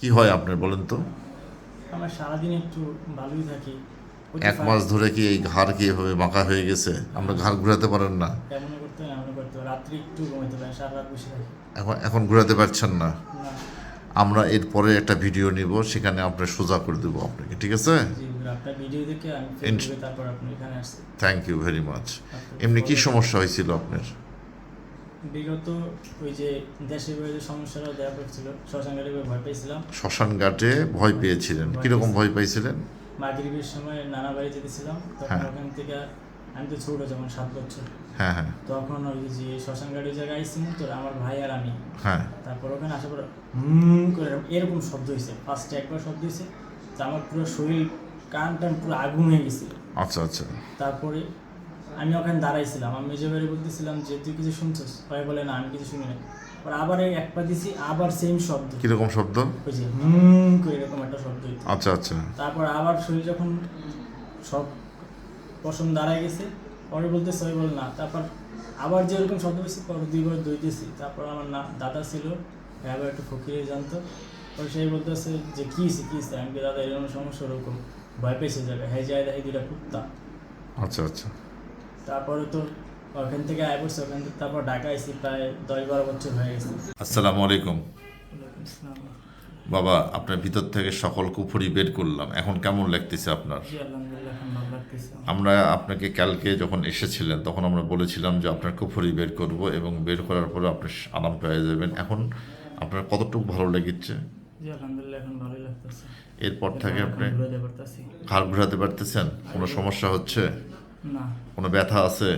কি হয় আপনার বলেন তো? আমার সারাদিন একটু ভালোই থাকি। এক মাস ধরে কি এই ঘাড় কি এভাবে বাঁকা হয়ে গেছে? আমরা ঘাড় ঘুরাতে পারেন না। এখন এখন ঘুরাতে পারছেন না? আমরা এরপরে একটা ভিডিও নিব সেখানে আপনার সোজা করে দেবো আপনাকে ঠিক আছে? থ্যাংক ইউ ভেরি মাচ এমনি কি সমস্যা হয়েছিল আপনার? বিগত ওই যে দেশের বাইরে যে সমস্যাটা দেওয়া করছিল শ্মশানঘাটে ভয় পেয়েছিলাম। শ্মশান ঘাটে ভয় পেয়েছিলেন? কীরকম ভয় পাইছিলেন মাগরিবের সময় নানা বাড়ি যেতেছিলাম তখন হ্যাঁ। ওখান থেকে আমি তো ছোট যেমন সাত বছর। হ্যাঁ হ্যাঁ। তখন ওই যে শ্মশান ঘাটের জায়গায় আইসি তো আমার ভাই আর আমি। হ্যাঁ। তারপর ওখানে আসার পর হুম। করে এরকম- এরকম শব্দ হয়েছে। ফার্স্টে একবার শব্দ হয়েছে। তো আমার পুরো শরীর কান টান পুরো আগুন হয়ে গেছিল। আচ্ছা আচ্ছা। তারপরে আমি ওখানে দাঁড়াইছিলাম। আমি মেজো বাড়ি বলতেছিলাম যে তুই কিছু শুনছিস? ভাই বলে না আমি কিছু শুনি না পর আবার এই এক পা দিছি আবার সেম শব্দ। কীরকম শব্দ? ওই যে হুম করে এরকম একটা শব্দ আচ্ছা আচ্ছা। তারপর আবার শরীর যখন সব পশম দাঁড়ায় গেছে পরে বলতে সবাই বলে না। তারপর আবার যে যেরকম শব্দ হয়েছে পরে দুইবার দইতেছি তারপর আমার না দাদা ছিল আবার একটু ফকিরে জানতো। পরে সেই বলতেছে যে কী হয়েছে কী হয়েছে আমি দাদা এরকম সমস্যা ওরকম ভয় পেয়েছে যাবে হ্যাঁ যায় দেখি দুইটা কুত্তা। আচ্ছা আচ্ছা। তারপরে তো ওখান থেকে আয় পড়ছে ওখান থেকে তারপর ঢাকা আইসি প্রায় দশ বারো বছর হয়ে গেছে। আসসালামু আলাইকুম। বাবা আপনার ভিতর থেকে সকল কুফুরি বের করলাম। এখন কেমন লাগতেছে আপনার? আমরা আপনাকে কালকে যখন এসেছিলেন তখন আমরা বলেছিলাম যে আপনার কুফুরি বের করব এবং বের করার পরে আপনি আরাম পেয়ে যাবেন। এখন আপনার কতটুকু ভালো লেগেছে? এরপর থেকে আপনি ঘাড় ঘুরাতে পারতেছেন? কোনো সমস্যা হচ্ছে? না। কোনো ব্যথা আছে?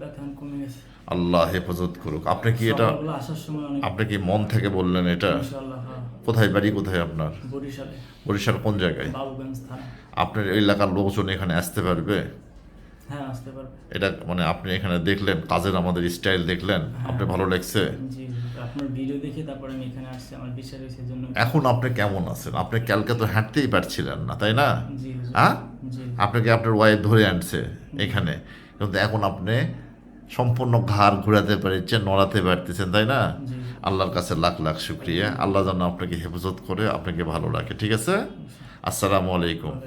ব্যথা কমে গেছে। আল্লাহ হেফাজত করুক। আপনি কি এটা আপনি কি মন থেকে বললেন এটা? হ্যাঁ। কোথায় বাড়ি কোথায় আপনার? বরিশালে। বরিশাল কোন জায়গায়? আপনার এলাকার লোকজন এখানে আসতে পারবে? হ্যাঁ আসতে পারবে। এটা মানে আপনি এখানে দেখলেন কাজের আমাদের স্টাইল দেখলেন আপনি ভালো লাগছে? জি জি। আপনার ভিডিও দেখে তারপর আমি এখানে আসছি আমার বিশ্বাস হয়েছে জন্য। এখন আপনি কেমন আছেন? আপনি কালকে তো হাঁটতেই পারছিলেন না তাই না? হ্যাঁ? আপনাকে আপনার ওয়াইফ ধরে আনছে এখানে। কিন্তু এখন আপনি সম্পূর্ণ ঘাড় ঘুরাতে পারছেন নড়াতে পারতেছেন তাই না? আল্লাহর কাছে লাখ লাখ শুক্রিয়া। আল্লাহ যেন আপনাকে হেফাজত করে আপনাকে ভালো রাখে। ঠিক আছে? আসসালামু আলাইকুম।